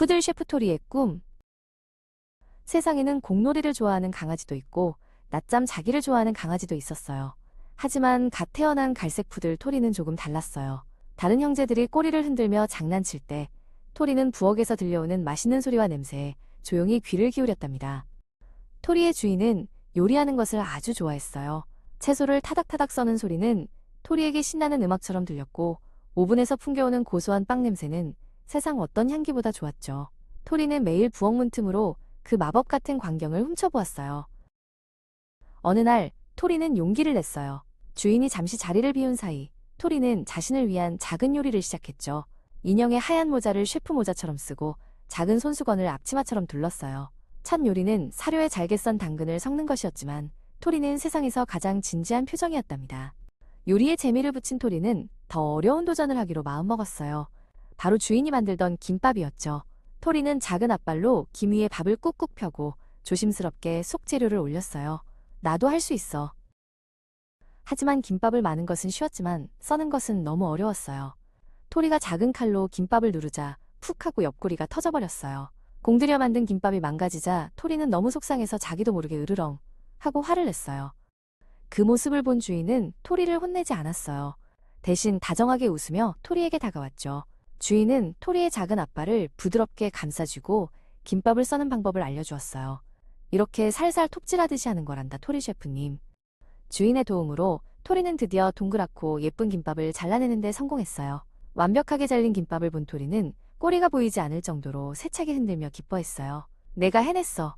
푸들 셰프 토리의 꿈. 세상에는 공놀이를 좋아하는 강아지도 있고 낮잠 자기를 좋아하는 강아지도 있었어요. 하지만 갓 태어난 갈색 푸들 토리는 조금 달랐어요. 다른 형제들이 꼬리를 흔들며 장난칠 때 토리는 부엌에서 들려오는 맛있는 소리와 냄새에 조용히 귀를 기울였답니다. 토리의 주인은 요리하는 것을 아주 좋아했어요. 채소를 타닥타닥 써는 소리는 토리에게 신나는 음악처럼 들렸고 오븐에서 풍겨오는 고소한 빵 냄새는 세상 어떤 향기보다 좋았죠. 토리는 매일 부엌 문틈으로 그 마법 같은 광경을 훔쳐보았어요. 어느 날 토리는 용기를 냈어요. 주인이 잠시 자리를 비운 사이 토리는 자신을 위한 작은 요리를 시작했죠. 인형의 하얀 모자를 셰프 모자처럼 쓰고 작은 손수건을 앞치마처럼 둘렀어요. 첫 요리는 사료에 잘게 썬 당근을 섞는 것이었지만 토리는 세상에서 가장 진지한 표정이었답니다. 요리에 재미를 붙인 토리는 더 어려운 도전을 하기로 마음먹었어요. 바로 주인이 만들던 김밥이었죠. 토리는 작은 앞발로 김 위에 밥을 꾹꾹 펴고 조심스럽게 속재료를 올렸어요. 나도 할 수 있어. 하지만 김밥을 마는 것은 쉬웠지만 써는 것은 너무 어려웠어요. 토리가 작은 칼로 김밥을 누르자 푹 하고 옆구리가 터져버렸어요. 공들여 만든 김밥이 망가지자 토리는 너무 속상해서 자기도 모르게 으르렁 하고 화를 냈어요. 그 모습을 본 주인은 토리를 혼내지 않았어요. 대신 다정하게 웃으며 토리에게 다가왔죠. 주인은 토리의 작은 앞발을 부드럽게 감싸주고 김밥을 써는 방법을 알려주었어요. 이렇게 살살 톱질하듯이 하는 거란다, 토리 셰프님. 주인의 도움으로 토리는 드디어 동그랗고 예쁜 김밥을 잘라내는데 성공했어요. 완벽하게 잘린 김밥을 본 토리는 꼬리가 보이지 않을 정도로 세차게 흔들며 기뻐했어요. 내가 해냈어.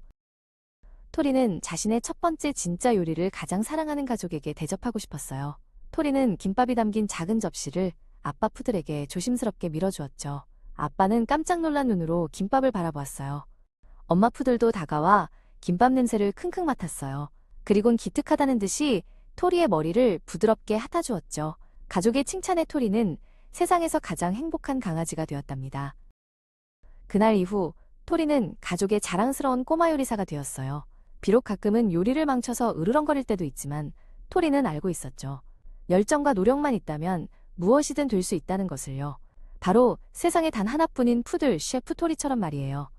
토리는 자신의 첫 번째 진짜 요리를 가장 사랑하는 가족에게 대접하고 싶었어요. 토리는 김밥이 담긴 작은 접시를 아빠 푸들에게 조심스럽게 밀어주었죠. 아빠는 깜짝 놀란 눈으로 김밥을 바라보았어요. 엄마 푸들도 다가와 김밥 냄새를 킁킁 맡았어요. 그리곤 기특하다는 듯이 토리의 머리를 부드럽게 핥아주었죠. 가족의 칭찬에 토리는 세상에서 가장 행복한 강아지가 되었답니다. 그날 이후 토리는 가족의 자랑스러운 꼬마 요리사가 되었어요. 비록 가끔은 요리를 망쳐서 으르렁거릴 때도 있지만 토리는 알고 있었죠. 열정과 노력만 있다면 무엇이든 될 수 있다는 것을요. 바로 세상에 단 하나뿐인 푸들 셰프 토리처럼 말이에요.